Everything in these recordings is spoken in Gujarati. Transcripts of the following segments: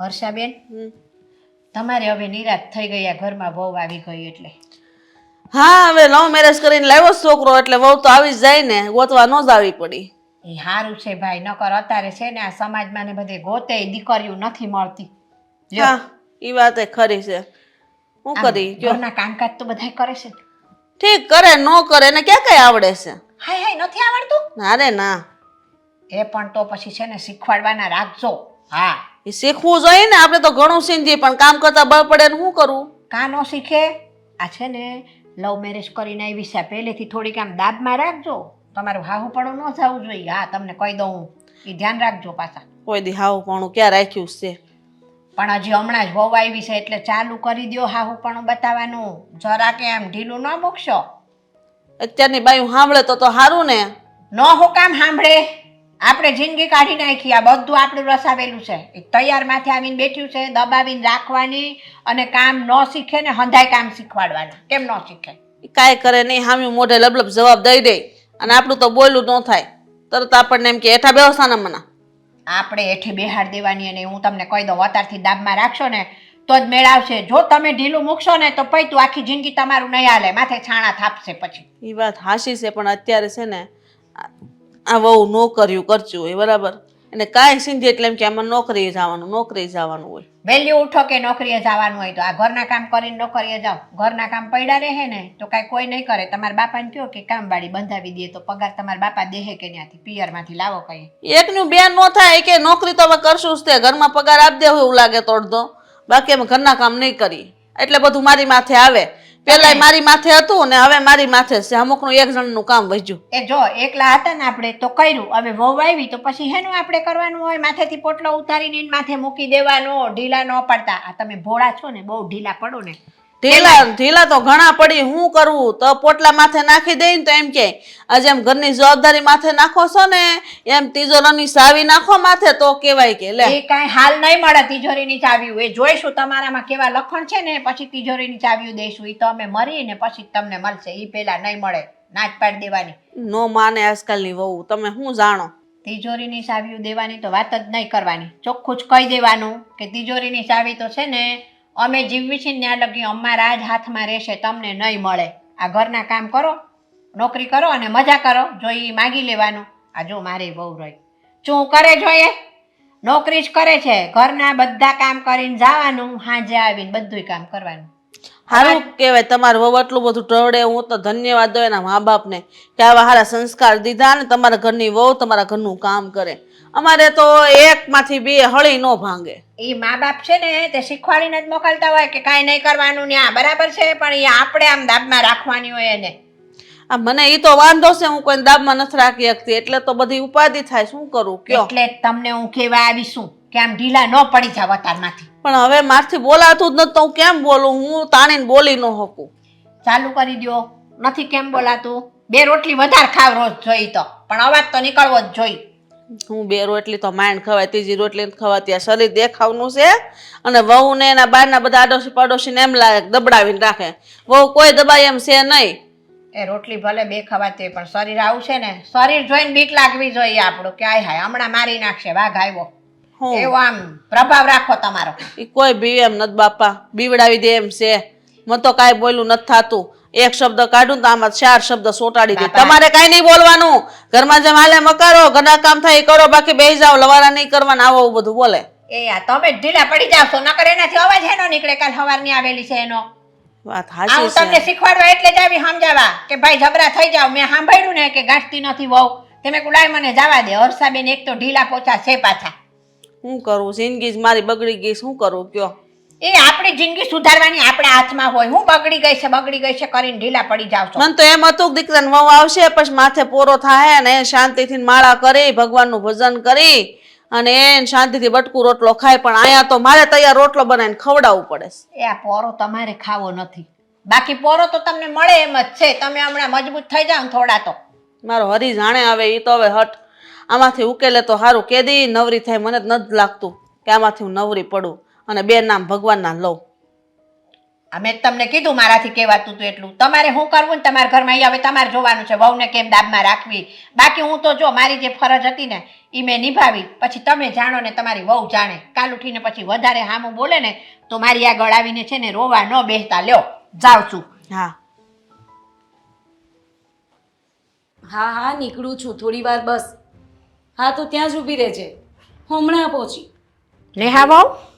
હર્ષાબેન. તમારે હવે નિરાશ થઈ ગયા ઘરમાં વહુ આવી ગઈ એટલે. હા હવે લવ મેરેજ કરીને લાવ્યો છોકરો એટલે વહુ તો આવી જ જાય ને ગોતવા ન જ આવી પડી. એ સારું છે ભાઈ નકર અત્યારે છે ને આ સમાજમાં ને બધે ગોતે દીકરીઓ નથી મળતી. હા એ વાત એ ખરી છે. હું કરી ઘરના કામકાજ તો બધા કરે છે? ઠીક કરે ન કરે એને ક્યાં કઈ આવડે છે? હાય હાય નથી આવડતું? ના રે ના. એ પણ તો પછી છે ને શીખવાડવાના રાખજો. હા. એ શીખવું જોઈએ ને આપણે તો ઘણું સીંધી પણ કામ કરતા બળ પડે ને શું કરવું કા ન શીખે? આ છે ને લવ મેરેજ કરીને આવી છે. પહેલેથી થોડીક આમ દાબમાં રાખજો. તમારું હાહુપણું ન જવું જોઈએ. હા તમને કહી દઉં હું. એ ધ્યાન રાખજો પાછા. કોઈ દી હાવ પણ ક્યાં રાખ્યું છે? પણ હજી હમણાં જ વહુ આવી છે એટલે ચાલુ કરી દ્યો હાહુપણું બતાવવાનું. જરા કે આમ ઢીલું ન મૂકશો. અત્યારની બાયું સાંભળે તો તો સારું ને. ન હું કામ સાંભળે. આપણે જિંદગી કાઢી નાખી આ બધું આપણું રસાવેલું છે. એ તૈયાર માથે આવીને બેઠ્યું છે દબાવીને રાખવાની અને કામ ન શીખે ને હંધાય કામ શીખવાડવાના. કેમ ન શીખે? કાંઈ કરે નહીં હામી મોઢે લબલબ જવાબ દઈ દે અને આપણું તો બોલું ન થાય. તરત આપણને એમ કે હેઠા બેવસાના મના આપણે હેઠે બેહાડ દેવાની અને હું તમને કહી દઉં અત્યારથી દાબમાં રાખશો ને તો જ મેળાવશે જો તમે ઢીલું મૂકશો ને તો પછી તું આખી જિંદગી તમારું નહીં હાલે માથે છાણા થાપશે પછી. એ વાત હાશી છે પણ અત્યારે છે ને આ- વહુ નોકર્યું કરશું હોય બરાબર? અને કાંઈ સિંધી એટલે એમ કે આમાં નોકરીએ જવાનું નોકરીએ જવાનું હોય. વહેલી ઉઠો કે નોકરીએ જવાનું હોય તો? આ ઘરના કામ કરીને નોકરીએ જાઓ. ઘરના કામ પડ્યા રહે ને તો કાંઈ કોઈ નહીં કરે. તમારા બાપાને કહો કે કામવાળી બંધાવી દે તો પગાર તમારા બાપા દેહે કે ત્યાંથી? પિયરમાંથી લાવો કઈ. એકનું બેન નો થાય કે નોકરી તો હવે કરશું જ તે. ઘરમાં પગાર આપી હોય એવું લાગે તો અડધો બાકી અમે ઘરના કામ નહીં કરી. એટલે બધું મારી માથે આવે. પેલા મારી માથે હતું ને હવે મારી માથે છે. અમુકનું એક જણનું કામ વધ્યું. એ જો એકલા હતા ને આપણે તો કર્યું. હવે વહુ આવી તો પછી હેનું આપણે કરવાનું હોય? માથેથી પોટલો ઉતારીને માથે મૂકી દેવાનો ઢીલા ન પડતા. આ તમે ભોળા છો ને બહુ ઢીલા પડો ને. ઢીલા ઢીલા તો ઘણા પડી હું કરવું તો પોટલા માથે નાખી દે ને તો એમ કે આજે એમ ઘરની જવાબદારી માથે નાખો છો ને? એમ તિજોરાની સાવી નાખો માથે તો કેવાય કે લે. એ કાંઈ હાલ નહીં મળે તિજોરીની ચાવીઓ. એ જોઈશું તમારામાં કેવા લખણ છે ને પછી તિજોરીની ચાવીઓ દઈશું. એ તો અમે મરીને પછી તમને મળશે. એ પેલા નહીં મળે. નાચ પાડી દેવાની. નો માને આજકાલની વહુ. તમે શું જાણો? તિજોરીની ચાવીઓ દેવાની તો વાત જ નહીં કરવાની. ચોખ્ખું જ કહી દેવાનું કે તિજોરીની ચાવી તો છે ને અમે જીવવી છીએ ત્યાં લગી અમારા જ હાથમાં રહેશે, તમને નહીં મળે. આ ઘરના કામ કરો, નોકરી કરો અને મજા કરો, જો એ માગી લેવાનું. આ જો મારે બહુ રહી. શું કરે જોઈએ નોકરી જ કરે છે. ઘરના બધા કામ કરીને જવાનું સાંજે આવીને બધુંય કામ કરવાનું. સારું કહેવાય, તમારું વહુ એટલું બધું ટળે, હું તો ધન્યવાદ દઉં એના મા બાપને કે આવા સારા સંસ્કાર દીધા ને તમારા ઘરની વહુ તમારા ઘરનું કામ કરે. અમારે તો એકમાંથી બે હળી ન ભાંગે. એ મા બાપ છે ને તે શીખવાડીને જ મોકલતા હોય કે કાંઈ નહીં કરવાનું ને આ બરાબર છે પણ એ આપણે આમ દાબમાં રાખવાની હોય એને. આ મને એ તો વાંધો છે હું કોઈ દાબમાં નથી રાખી શકતી એટલે તો બધી ઉપાધિ થાય શું કરું કયો? એટલે તમને હું કહેવા આવીશું કે આમ ઢીલા ન પડી જાવ અતારમાંથી. પણ હવે મારથી બોલાતું જ નથી તો હું કેમ બોલું? હું તાણીને બોલી ન શકું. ચાલુ કરી દ્યો. નથી કેમ બોલાતું? બે રોટલી વધારે ખાવ રોજ જોઈ તો. પણ અવાજ તો નીકળવો જ જોઈ. હું બે રોટલી તો માંડ ખવાય ત્રીજી રોટલી ખવાતી આ શરીર દેખાવનું છે. અને વહુને એના બહારના બધા આડોશી પાડોશીને એમ લાગે દબડાવીને રાખે. વહુ કોઈ દબાય એમ છે નહીં. એ રોટલી ભલે બે ખવાતી પણ શરીર આવું છે ને શરીર જોઈને બીક લાગવી જોઈએ આપણું કે આય હાય હમણાં મારી નાખશે વાઘ આવ્યો. એવો આમ પ્રભાવ રાખો તમારો. ઈ કોઈ બીવે એમ નથી બાપા બીવડાવી દે એમ છે. મને તો કાંઈ બોલું નથી થાતું. એક શબ્દ કાઢું તો આમાં ચાર શબ્દ સોટાડી દે. તમારે કઈ નહીં બોલવાનું. ઘરમાં જેમ હાલે મકારો ઘરના કામ થાય એ કરો બાકી બે જાઓ લવારા નહીં કરવાના આવો બધું બોલે. એ આ તમે ઢીલા પડી જાવ સોના કરે એનાથી અવાજ એનો નીકળે કાલ સવારની આવેલી છે એનો. વાત હાચી છે. તમને શીખવાડવા એટલે જ આવી સમજાવા કે ભાઈ જબરા થઈ જાવ મેં સાંભળ્યું ને કે ગાંઠતી નથી વહુ. તમે કુલાય મને જવા દે હર્ષાબેન એક તો ઢીલા પોચા છે પાછા. શું કરું? જિંદગી મારી બગડી ગઈ શું કરું? કયો. એ આપણી જિંદગી સુધારવાની આપણા હાથમાં હોય. હું બગડી ગઈ છે બગડી ગઈ છે કરીને ઢીલા પડી જાવ છો. મને તો એમ હતું કે દીકરાને વહુ આવશે પછી માથે પોરો થાય ને શાંતિથી માળા કરી ભગવાનનું ભજન કરી અને એને શાંતિથી બટકું રોટલો ખાય. પણ અહીંયા તો મારે તૈયાર રોટલો બનાવીને ખવડાવવું પડે છે. એ આ પોરો તમારે ખાવો નથી. બાકી પોરો તો તમને મળે એમ જ છે. તમે હમણાં મજબૂત થઈ જાવ ને થોડા તો. મારો હરી જાણે હવે એ તો હવે હટ. આમાંથી ઉકેલે તો સારું કેદી નવરી થાય મને જ નથી લાગતું કે આમાંથી હું નવરી પડું. અને બે નામ ભગવાનના લઉં. અમે તમને કીધું મારાથી કહેવાતું હતું એટલું. તમારે શું કરવું ને તમારા ઘરમાં અહીં હવે તમારે જોવાનું છે વહુને કેમ દાબમાં રાખવી. બાકી હું તો જો મારી જે ફરજ હતી ને એ મેં નિભાવી. પછી તમે જાણો ને તમારી વહુ જાણે. કાલ ઉઠીને પછી વધારે હામું બોલે ને તો મારી આગળ આવીને છે ને રોવા ન બેસતા. લ્યો જાઉં છું. હા. હા હા નીકળું છું થોડી વાર બસ. હા તો ત્યાં જ ઊભી રહેજે. હું હમણાં પહોંચી. નેહા વહુ?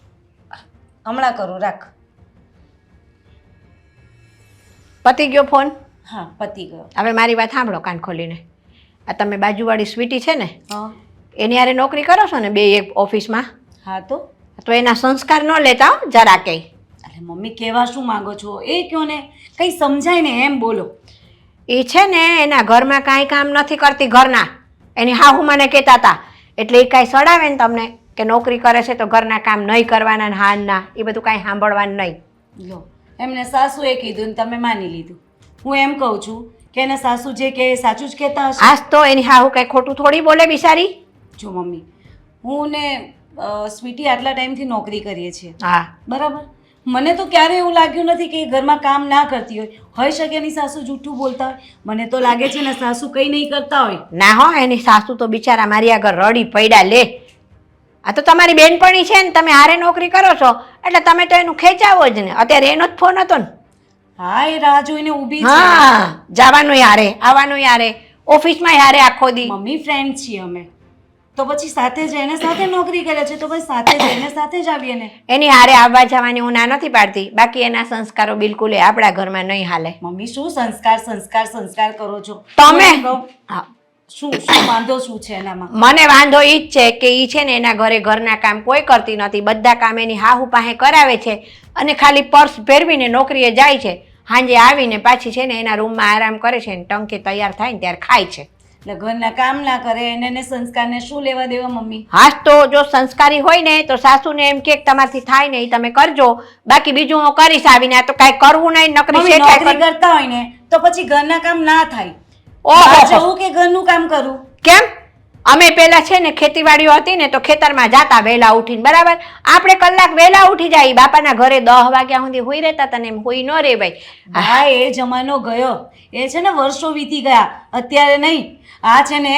હમણાં કરું રાખ. પતી ગયો ફોન? હા પતી ગયો. હવે મારી વાત સાંભળો કાન ખોલીને. આ તમે બાજુવાળી સ્વીટી છે ને હા. એની હારે નોકરી કરો છો ને બે એક ઓફિસમાં? હા તો? તો એના સંસ્કાર ન લેતા હો જરા કંઈ. અરે મમ્મી કહેવા શું માંગો છો? એ કયો ને? કંઈ સમજાય ને એમ બોલો. એ છે ને એના ઘરમાં કાંઈ કામ નથી કરતી ઘરના. એની હાહુ મને કહેતા હતા. એટલે એ કાંઈ સડાવે ને તમને. કે નોકરી કરે છે તો ઘરના કામ નહીં કરવાના ને હાનના એ બધું કાંઈ સાંભળવાનું નહીં. લો એમને સાસુએ કીધું ને તમે માની લીધું. હું એમ કહું છું કે એને સાસુ જે કે સાચું જ કહેતા હશે. આજ તો એની હાહુ કાંઈ ખોટું થોડી બોલે બિચારી? જો મમ્મી હું ને સ્વીટી આટલા ટાઈમથી નોકરી કરીએ છીએ. હા. બરાબર? મને તો ક્યારે એવું લાગ્યું નથી કે ઘરમાં કામ ના કરતી હોય. હોઈ શકે એની સાસુ જૂઠું બોલતા હોય. મને તો લાગે છે ને સાસુ કંઈ નહીં કરતા હોય. ના હો એની સાસુ તો બિચારા મારી આગળ રડી પડ્યા લે. આ તો તમારી બેનપણી છે ને તમે હારે નોકરી કરો છો એટલે તમે તો એનું ખેંચાવો જ ને. અત્યારે એનો જ ફોન હતો ને. હા એ રાહ જોઈને ઊભી છે. હા જવાનું યારે આવવાનું યારે ઓફિસમાં યારે આખો દી. મમ્મી ફ્રેન્ડ છીએ અમે. તો પછી સાથે જઈને સાથે નોકરી કરે છે તો પછી સાથે જઈને સાથે જ આવીએ ને. એની હારે આવવા જવાની હું ના નથી પાડતી. બાકી એના સંસ્કારો બિલકુલ એ આપણા ઘરમાં નહીં હાલે. મમ્મી શું સંસ્કાર સંસ્કાર સંસ્કાર કરો છો? તમે? શું શું વાંધો શું છે એનામાં? મને વાંધો ઈ જ છે કે ઈ છે ને એના ઘરે ઘરના કામ કોઈ કરતી નથી. બધા કામ એની હાહુ પાસે કરાવે છે અને ખાલી પર્સ ફેરવીને નોકરીએ જાય છે. સાંજે આવીને પાછી છે ને એના રૂમમાં આરામ કરે છે ને ટંકે તૈયાર થાય ને ત્યારે ખાય છે. એટલે ઘરના કામ ના કરે એને એને સંસ્કારને શું લેવા દેવા મમ્મી? હા તો જો સંસ્કારી હોય ને તો સાસુને એમ કે તમારથી થાય ને ઈ તમે કરજો. બાકી બીજું હું કરીશ આવીને આ તો કાંઈ કરવું નહીં નકરી નોકરી કરતા હોય ને તો પછી ઘરના કામ ના થાય. બહાર જવું કે ઘરનું કામ કરું? કેમ? અમે પેલા છે ને ખેતીવાડીઓ હતી ને તો ખેતરમાં જાતા વહેલા ઉઠીને બરાબર? આપણે કલાક વહેલા ઉઠી જાય બાપાના ઘરે દહ વાગ્યા સુધી હોઈ રહેતા તને એમ હોઈ ન રે ભાઈ હા એ જમાનો ગયો. એ છે ને વર્ષો વીતી ગયા. અત્યારે નહીં. આ છે ને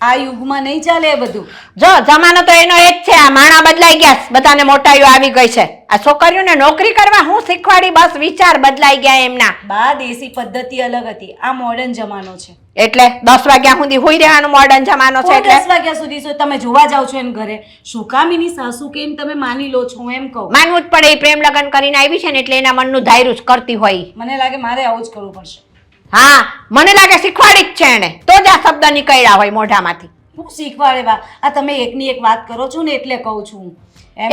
આ યુગમાં નહીં ચાલે એ બધું. જો જમાનો તો એનો એ જ છે આ માણા બદલાઈ ગયા છે. બધાને મોટાઈઓ આવી ગઈ છે. આ છોકરીઓને નોકરી કરવા હું શીખવાડી બસ વિચાર બદલાઈ ગયા એમના. બા દેશી પદ્ધતિ અલગ હતી. આ મોડર્ન જમાનો છે. એટલે દસ વાગ્યા સુધી હુઈ રહેવાનું મોડર્ન જમાનો છે એટલે? દસ વાગ્યા સુધી so તમે જોવા જાવ છો એમ ઘરે? શું કામ એની સાસુ કેમ તમે માની લો છો હું એમ કહું? માનવું જ પડે એ પ્રેમ લગ્ન કરીને આવી છે ને એટલે એના મનનું ધાર્યું જ કરતી હોય. મને લાગે મારે આવું જ કરવું પડશે. હા મને લાગે શીખવાડી જ છે એને તો જ આ શબ્દ નીકળ્યા હોય મોઢામાંથી. હું શીખવાડે બા. આ તમે એકની એક વાત કરો છો ને એટલે કહું છું.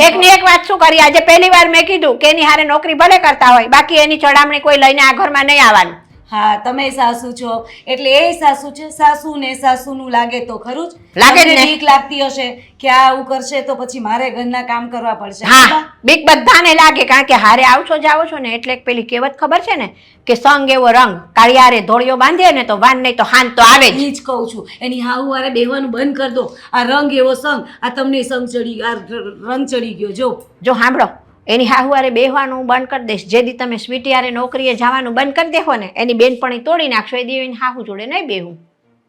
એકની એક વાત શું કરી? આજે પહેલી વાર મેં કીધું કે એની હારે નોકરી ભલે કરતા હોય બાકી એની ચડામણી કોઈ લઈને આ ઘરમાં નહીં આવવાનું. હા તમે સાસુ છો. એટલે એ સાસુ છે સાસુ ને સાસુનું લાગે તો ખરું જ. લાગે ને. બીક લાગતી હશે કે આ આવું કરશે તો પછી મારે ઘરના કામ કરવા પડશે. હા બીક બધાને લાગે કારણ કે હારે આવશો જાઓ છો ને એટલે પેલી કહેવત ખબર છે ને કે સંગ એવો રંગ કાળિયારે ધોળિયો બાંધીએ ને તો વાન નહીં તો હાન તો આવે જ. એ જ કહું છું. એની હાહુ વારે બેહવાનું બંધ કરી દો. આ રંગ એવો સંગ આ તમને સંગ ચડી આ રંગ ચડી ગયો. જો. જો સાંભળો. એની હાહુઆરે બેહવાનું બંધ કરી દઈશ. જે દી તમે સ્વીટી હારે નોકરીએ જવાનું બંધ કરી દેખો ને એની બેનપણી તોડી નાખશો એ દી એની હાહુ જોડે નહીં બેહું.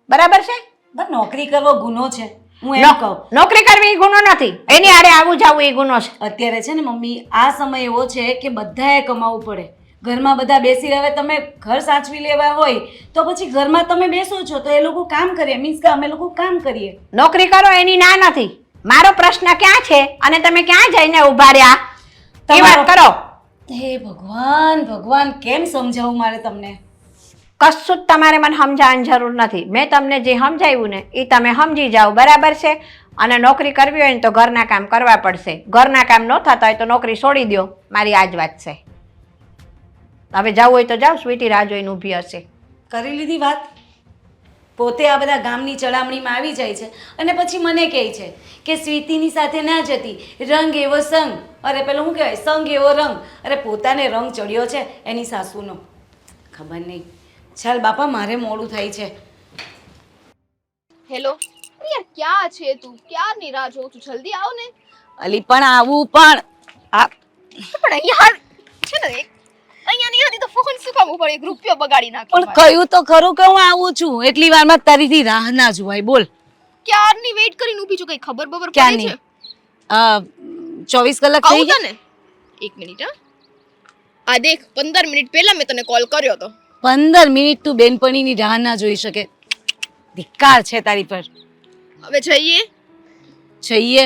બરાબર છે? બસ નોકરી કરવો ગુનો છે. હું એમ કહું. નોકરી કરવી એ ગુનો નથી. એની આડે આવું જવું એ ગુનો છે. અત્યારે છે ને મમ્મી આ સમય એવો છે કે બધાએ કમાવું પડે. ઘરમાં બધા બેસી રહે તમે ઘર સાચવી લેવા હોય તો પછી ઘરમાં તમે બેસો છો તો એ લોકો કામ કરીએ મીન્સ કે અમે લોકો કામ કરીએ. નોકરી કરો એની ના નથી. મારો પ્રશ્ન ક્યાં છે? અને તમે ક્યાં જઈને ઊભા રહ્યા? એ વાત કરો. હે ભગવાન ભગવાન કેમ સમજાવું મારે તમને? કશું જ તમારે મને સમજાવવાની જરૂર નથી. મેં તમને જે સમજાવ્યું ને એ તમે સમજી જાઓ. બરાબર છે? અને નોકરી કરવી હોય ને તો ઘરના કામ કરવા પડશે. ઘરના કામ ન થતા હોય તો નોકરી છોડી દો મારી આ જ વાત છે. હવે જવું હોય તો જાઓ સ્વીટી રાહ જોઈને ઊભી હશે. કરી લીધી વાત? પોતે આ બધા ગામની ચડામણીમાં આવી જાય છે. અને પછી મને કહે છે કે સ્વીતિની સાથે ના જતી રંગ એવો સંગ. અરે પેલો શું કહેવાય? સંગ એવો રંગ. અરે પોતાને રંગ ચડ્યો છે એની સાસુનો. ખબર નહીં. ચાલ બાપા મારે મોડું થાય છે. હેલો. યાર ક્યાં છે તું? ક્યારની રાહ જોઉં છું જલ્દી આવ ને. અલી પણ આવું પણ. આ પણ અહીંયા છે ને અહીંયા નહીં હતી તો ફોન શું કામ ઉપર એક રૂપિયો બગાડી નાખ્યો પણ કયું તો ખરું કે હું આવું છું. એટલી વારમાં તારીથી રાહ ના જોવાય. બોલ. ક્યારની વેઇટ કરીને ઊભી છું? કઈ ખબર બબર પડી? છે? અ, ચોવીસ કલાક થઈ ગયા? ને એક મિનિટ હા. આ દેખ પંદર મિનિટ પહેલા મેં તને કોલ કર્યો તો પંદર મિનિટ તું બેનપણીની રાહ ના જોઈ શકે. ધિક્કાર છે તારી પર. હવે જઈએ. છઈએ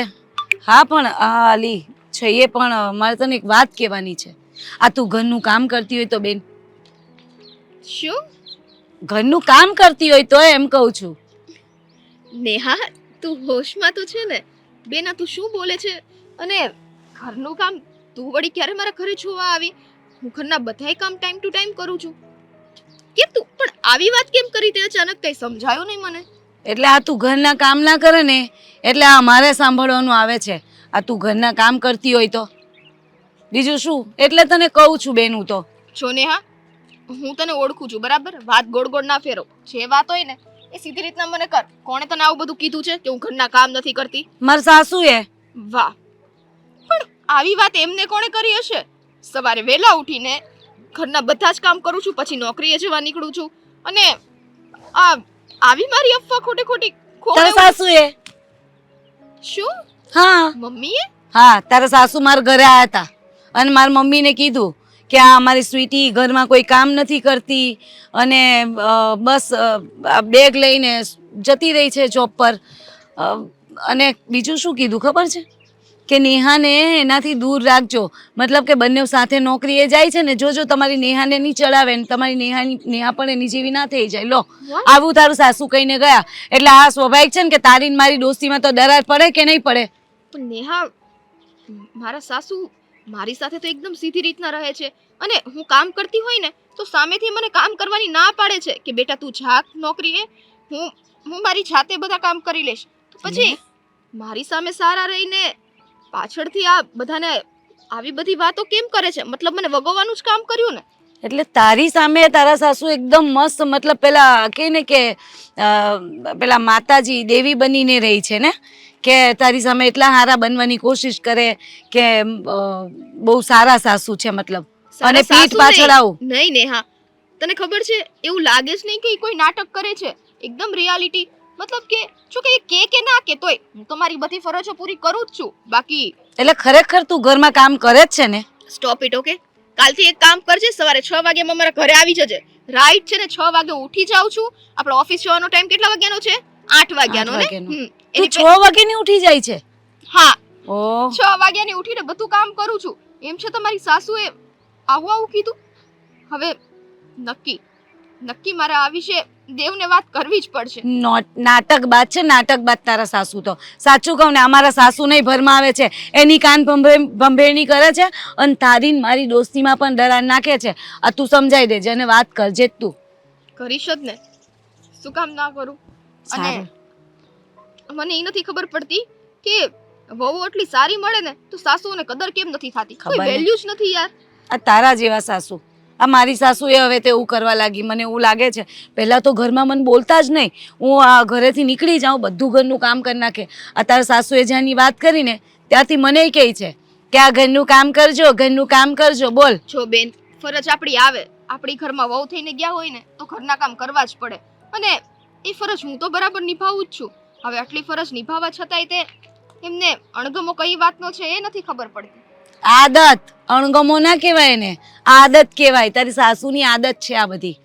હા પણ આ અલી પણ મારે તને એક વાત કહેવાની છે. આ તું ઘરનું કામ કરતી હોય તો બેન. શું? ઘરનું કામ કરતી હોય તો એમ કહું છું. નેહા તું હોશમાં તો છે ને? બેન આ તું શું બોલે છે? અને ઘરનું કામ તું વળી ક્યારે મારા ઘરે જોવા આવી? હું ઘરના બધાય કામ ટાઈમ ટુ ટાઈમ કરું છું. કેમ તું? પણ આવી વાત કેમ કરી તે અચાનક કઈ સમજાયું નહીં મને? એટલે આ તું ઘરના કામ ના કરે ને? એટલે આ મારે સાંભળવાનું આવે છે. આ તું ઘરના કામ કરતી હોય તો? બીજું શું? એટલે તને કહું છું બેન હું તો. જો નેહા હું તને ઓળખું છું બરાબર? વાત ગોળ ગોળ ના ફેરો. જે વાત હોય ને એ સીધી રીતના મને કર. કોણે તને આવું બધું કીધું છે કે હું ઘરના કામ નથી કરતી? મારા સાસુએ. વાહ. પણ આવી વાત એમને કોણે કરી હશે? સવારે વહેલા ઉઠીને ઘરના બધા જ કામ કરું છું પછી નોકરીએ જવા નીકળું છું. અને આ આવી મારી અફવા ખોટી ખોટી તારા સાસુ સાસુએ? શું? હા. મમ્મીએ? હા તારા સાસુ મારા ઘરે આયા હતા. અને મારી મમ્મીને કીધું કે આ અમારી સ્વીટી ઘરમાં કોઈ કામ નથી કરતી અને બસ બેગ લઈને જતી રહી છે જોબ પર. અને બીજું શું કીધું ખબર છે? કે નેહાને એનાથી દૂર રાખજો. મતલબ કે બંને સાથે નોકરીએ જાય છે ને જોજો તમારી નેહાને નહીં ચડાવે ને તમારી નેહાની નેહા પણ એની જેવી ના થઈ જાય. લો આવું તારું સાસુ કહીને ગયા. એટલે આ સ્વાભાવિક છે ને કે તારી મારી દોસ્તીમાં તો દરાર પડે કે નહીં પડે? નેહા મારા સાસુ મારી સાથે તો એકદમ સીધી રીતના રહે છે. અને હું કામ કરતી હોય ને તો સામેથી મને કામ કરવાની ના પાડે છે કે બેટા તું જાક નોકરીએ હું હું મારી જાતે બધા કામ કરી લઈશ. પછી મારી સામે સારા રહીને પાછળથી આ બધાને આવી બધી વાતો કેમ કરે છે? મતલબ મને વગોવાનું જ કામ કર્યું ને? એટલે તારી સામે તારા સાસુ એકદમ મસ્ત મતલબ પેલા કે ને કે પેલા માતાજી દેવી બનીને રહી છે ને? કે તારી સામે એટલા સારા બનવાની કોશિશ કરે કે બહુ સારા સાસુ છે મતલબ. અને પીઠ પાછળ આવું. નહીં નેહા. તને ખબર છે એવું લાગે જ નહીં કે કોઈ નાટક કરે છે? એકદમ રિયાલિટી મતલબ કે જો કે કે કે ના કે તોય હું તો મારી બધી ફરજો પૂરી કરું જ છું. બાકી એટલે ખરેખર તું ઘરમાં કામ કરે જ છે ને? સ્ટોપ ઇટ ઓકે કાલથી એક કામ કરજે સવારે છ વાગ્યામાં મારા ઘરે આવી જજે. રાઈટ છે ને છ વાગે ઉઠી જાઉં છું. આપણો ઓફિસ જવાનો ટાઈમ કેટલા વાગ્યાનો છે? આઠ વાગ્યાનો ને? એની છ વાગ્યાની ઉઠી જાય છે? હા. ઓહ. છ વાગ્યાની ઉઠીને બધું કામ કરું છું. એમ છે તમારી સાસુએ આવું આવું કીધું? હવે નક્કી. નક્કી મારે આ વિશે દેવને વાત કરવી જ પડશે. નોટ- નાટક બાદ છે નાટક બાદ તારા સાસુ તો. સાચું કહું ને અમારા સાસુ નહીં ભરમાં આવે છે. એની કાન ભંભે- ભંભેરણી કરે છે અને તારી મારી દોસ્તીમાં પણ દરાર નાખે છે. આ તું સમજાઈ દેજે અને વાત કરજે જ તું. કરીશ જ ને. શું કામ ના કરું? અને મને એ નથી ખબર પડતી કે વહુ એટલી સારી મળે ને તો સાસુઓને કદર કેમ નથી થતી? કોઈ વેલ્યુ જ નથી યાર. આ તારા જેવા સાસુ. આ મારી સાસુએ એ હવે તેવું કરવા લાગી. મને એવું લાગે છે પહેલાં તો ઘરમાં મને બોલતા જ નહીં. હું આ ઘરેથી નીકળી જાઉં બધું ઘરનું કામ કરી નાખે. આ તારા સાસુએ જ્યાંની વાત કરીને ત્યાંથી મને કહે છે કે આ ઘરનું કામ કરજો ઘરનું કામ કરજો. બોલ. જો બેન ફરજ આપણી આવે. આપણી ઘરમાં વહુ થઈને ગયા હોય ને તો ઘરના કામ કરવા જ પડે. અને એ ફરજ હું તો બરાબર નિભાવું જ છું. હવે આટલી ફરજ નિભાવવા છતાંય તે એમને અણગમો કઈ વાતનો છે એ નથી ખબર પડતી. આદત. અણગમો ના કહેવાય ને આદત કહેવાય. તારી સાસુની આદત છે આ બધી.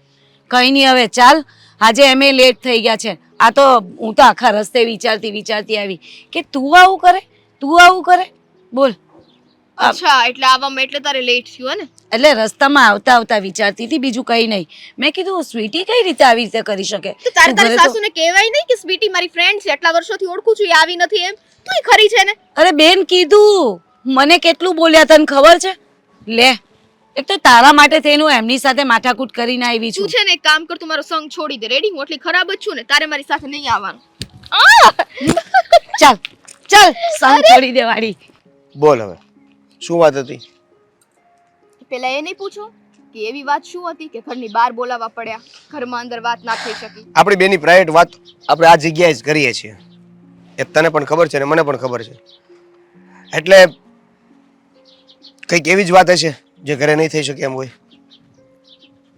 કંઈ નહીં હવે, ચાલ. આજે એમે લેટ થઈ ગયા છે. આ તો હું તો આખા રસ્તે વિચારતી વિચારતી આવી. કે તું આવું કરે? તું આવું કરે? બોલ. અચ્છા એટલે આવવામાં એટલે તારે લેટ થયું ને? એટલે રસ્તામાં આવતા આવતા વિચારતી હતી બીજું કઈ નહીં. મેં કીધું સ્વીટી કઈ રીતે આવી રીતે કરી શકે? તો તારે તારી સાસુને કહેવાય નહીં કે સ્વીટી મારી ફ્રેન્ડ છે આટલા વર્ષોથી ઓળખું છું એ આવી નથી એમ? તું ખરી છે ને? અરે બેન કીધું. મને કેટલું બોલ્યા તને ખબર છે? લે એક તો તારા માટે તેનું એમની સાથે માથાકૂટ કરીને આવી છું. છે ને એક કામ કર તું મારો સંગ છોડી દે. રેડી હું એટલી ખરાબ જ છું ને તારે મારી સાથે નહીં આવવાનું. ચાલ ચાલ સંગ છોડી દે વાળી બોલ હવે. શું વાત હતી? પેલા એ નહીં પૂછો કે એવી વાત શું હતી કે ઘરની બહાર બોલાવવા પડ્યા ઘરમાં અંદર વાત ના થઈ શકી? આપણી બેની પ્રાઇવેટ વાત આપણે આ જગ્યાએ જ કરીએ છીએ. એ તને પણ ખબર છે ને મને પણ ખબર છે. એટલે કંઈક એવી જ વાત હશે જે ઘરે નહીં થઈ શકે એમ હોય.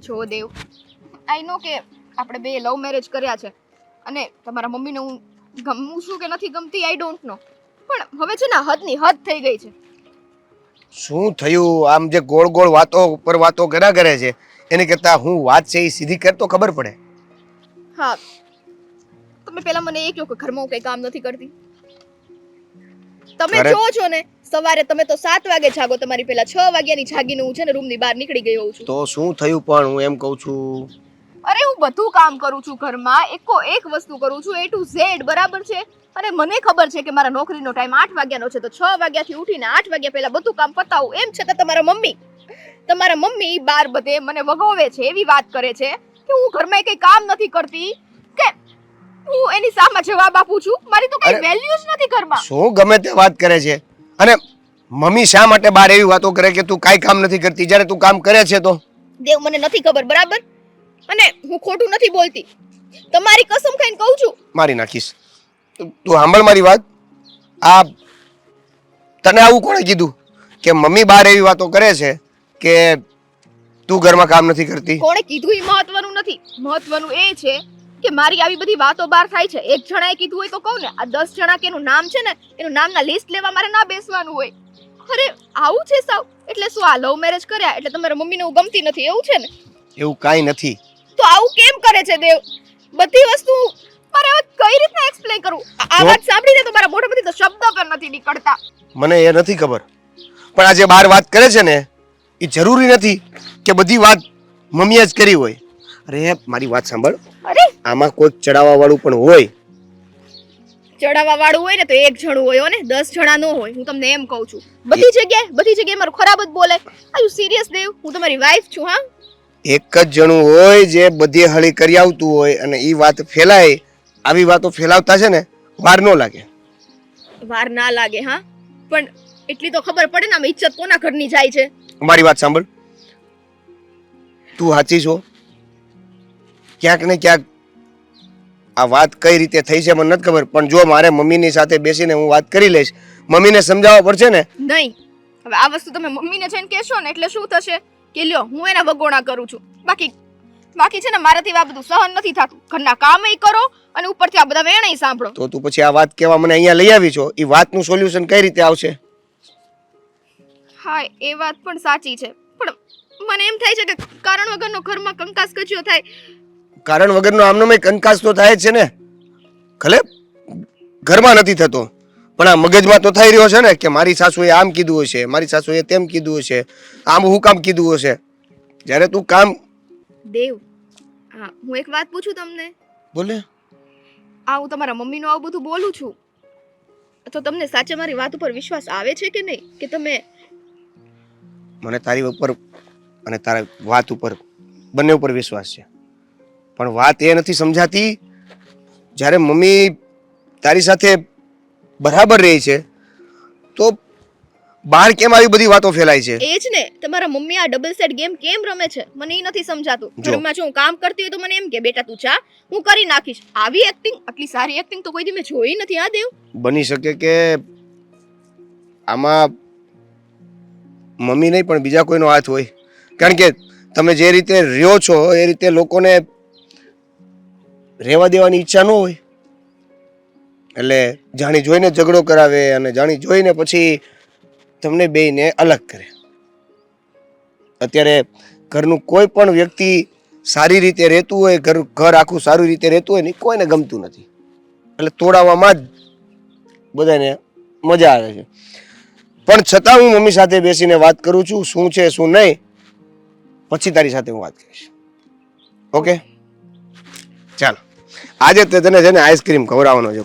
જો દેવ આઈ નો કે આપણે બે લવ મેરેજ કર્યા છે અને તમારા મમ્મીને હું ગમું છું કે નથી ગમતી આઈ ડોન્ટ નો પણ હવે છે ને હદની હદ થઈ ગઈ છે. શું થયું? આમ જે ગોળ ગોળ વાતો પર વાતો કર્યા કરે છે એને કરતા હું વાત છે એ સીધી કર તો ખબર પડે. હા. તમે પેલા મને એ કહો કે ઘરમાં હું કઈ કામ નથી કરતી. તમે જો છો ને સવારે તમે તો સાત વાગે જાગો તમારી પેલા છ વાગ્યાની જાગીને હું છે ને રૂમની બહાર નીકળી હોઉં છું. તો શું થયું પણ હું એમ કહું છું? અરે હું બધું કામ કરું છું ઘરમાં એકો એક વસ્તુ કરું છું એ ટુ ઝેડ બરાબર છે? અને મને ખબર છે કે મારા નોકરીનો ટાઈમ આઠ વાગ્યાનો છે તો છ વાગ્યાથી ઉઠીને આઠ વાગ્યા પહેલા બધું કામ પતાવું. એમ છતાં તમારા મમ્મી તમારા મમ્મી બાર બધે મને વગોવે છે એવી વાત કરે છે કે હું ઘરમાં કંઈ કામ નથી કરતી. કે હું એની સામે જવાબ આપું છું. મારી તો કઈ વેલ્યુ જ નથી ઘરમાં. શું ગમે તે વાત કરે છે? અને મમ્મી શા માટે બહાર એવી વાતો કરે કે તું કાંઈ કામ નથી કરતી? જ્યારે તું કામ કરે છે તો? દેવ મને નથી ખબર બરાબર? અને હું ખોટું નથી બોલતી. તમારી કસમ ખાઈને કહું છું. મારી નાખીશ. તું સાંભળ મારી વાત. આ તને આવું કોણે કીધું? કે મમ્મી બહાર એવી વાતો કરે છે કે તું ઘરમાં કામ નથી કરતી? કોણે કીધું એ મહત્વનું નથી. મહત્વનું એ છે કે મારી આવી બધી વાતો બહાર થાય છે. એક જણાએ કીધું હોય તો કહું ને આ દસ જણા કે એનું નામ છે ને એનું નામના લિસ્ટ લેવા મારે ના બેસવાનું હોય. અરે આવું છે સાવ. એટલે શું આ લવ મેરેજ કર્યા? એટલે તમારા મમ્મીને હું ગમતી નથી. એવું છે ને? એવું કાંઈ નથી. તો આવું કેમ કરે છે દેવ? બધી વસ્તુ મારે હવે કઈ રીતના એક્સપ્લેન કરું? આ- વાત સાંભળીને તો મારા મોઢામાંથી તો શબ્દ પણ નથી નીકળતા. મને એ નથી ખબર. પણ આ જે બહાર વાત કરે છે ને એ જરૂરી નથી કે બધી વાત મમ્મીએ જ કરી હોય. અરે મારી વાત સાંભળ. અરે! આમાં કોઈક ચડાવવા વાળું પણ હોય. ચડાવવા વાળું હોય ને તો એક જણું હોય ને દસ જણા નો હોય. હું તમને એમ કહું છું. બધી જગ્યાએ બધી જગ્યાએ મારું ખરાબ જ બોલે. આયુ યુ સિરિયસ દેવ? હું તમારી વાઈફ છું હા? એક જ જણું હોય જે બધી હળી કરી આવતું હોય અને એ વાત ફેલાય આવી વાતો ફેલાવતા છે ને વાર ન લાગે. વાર ના લાગે હા? પણ એટલી તો ખબર પડે ને આમ ઇજ્જત કોના ઘરની જાય છે? મારી વાત સાંભળ. તું સાચી છો? ક્યાંક ને ક્યાંક આ વાત કઈ રીતે થઈ છે મને નથી ખબર પણ જો મારે મમ્મીની સાથે બેસીને હું વાત કરી લઈશ મમ્મીને સમજાવવા પડશે ને? નહીં. હવે આ વસ્તુ તમે મમ્મીને જઈને કહેશો ને એટલે શું થશે? કે લ્યો હું એના વગોણા કરું છું. બાકી બાકી છે ને મારાથી આ બધું સહન નથી થતું. ઘરના કામય કરો અને ઉપરથી આ બધા વેણય સાંભળો. તો તું પછી આ વાત કહેવા મને અહીંયા લઈ આવી છો? એ વાતનું સોલ્યુશન કઈ રીતે આવશે? હા એ વાત પણ સાચી છે. પણ મને એમ થાય છે કે કારણ વગરનો ઘરમાં કંકાસ કચ્યો થાય. કારણ વગરનો આમનો મેં કંકાસ તો થાય જ છે ને. ખલે ઘરમાં નથી થતો. પણ આ મગજમાં તો થઈ રહ્યો છે ને કે મારી સાસુએ આમ કીધું હશે મારી સાસુએ તેમ કીધું હશે આમ હું કામ કીધું હશે? જ્યારે તું કામ દેવ હા હું એક વાત પૂછું તમને? બોલે. આ હું તમારા મમ્મીનું આવું બધું બોલું છું. તો તમને સાચે મારી વાત ઉપર વિશ્વાસ આવે છે કે નહીં? કે તમે મને તારી ઉપર અને તારા વાત ઉપર બંને ઉપર વિશ્વાસ છે. પણ વાત એ નથી સમજાતી. જ્યારે મમ્મી તારી સાથે બરાબર રહે છે. તો બહાર કેમ આવી બધી વાતો ફેલાય છે. એ જ ને તમારા મમ્મી આ ડબલ સેટ ગેમ કેમ રમે છે? મને એ નથી સમજાતું. ઘરમાં જો હું કામ કરતી હોય તો મને એમ કે બેટા તું ચા હું કરી નાખીશ. આવી એક્ટિંગ આટલી સારી એક્ટિંગ તો કોઈ દી મેં જોઈ નથી આ દેવ? બની શકે કે આમાં મમ્મી નહીં પણ બીજા કોઈનો હાથ હોય. કારણ કે તમે જે રીતે રહ્યો છો એ રીતે લોકોને રહેવા દેવાની ઈચ્છા ન હોય. એટલે જાણી જોઈને ઝઘડો કરાવે અને જાણી જોઈને પછી તમને બેયને અલગ કરે. અત્યારે ઘરનું કોઈ પણ વ્યક્તિ સારી રીતે રહેતું હોય, ઘર ઘર આખું સારી રીતે રહેતું હોય ને કોઈને ગમતું નથી. એટલે તોડાવવામાં જ બધાને મજા આવે છે. પણ છતાં હું મમ્મી સાથે બેસીને વાત કરું છું, શું છે, શું નહીં, પછી તારી સાથે હું વાત કરીશ. ઓકે? ચાલો. આજે તને છે ને આઈસ્ક્રીમ ખવડાવવાનો છે.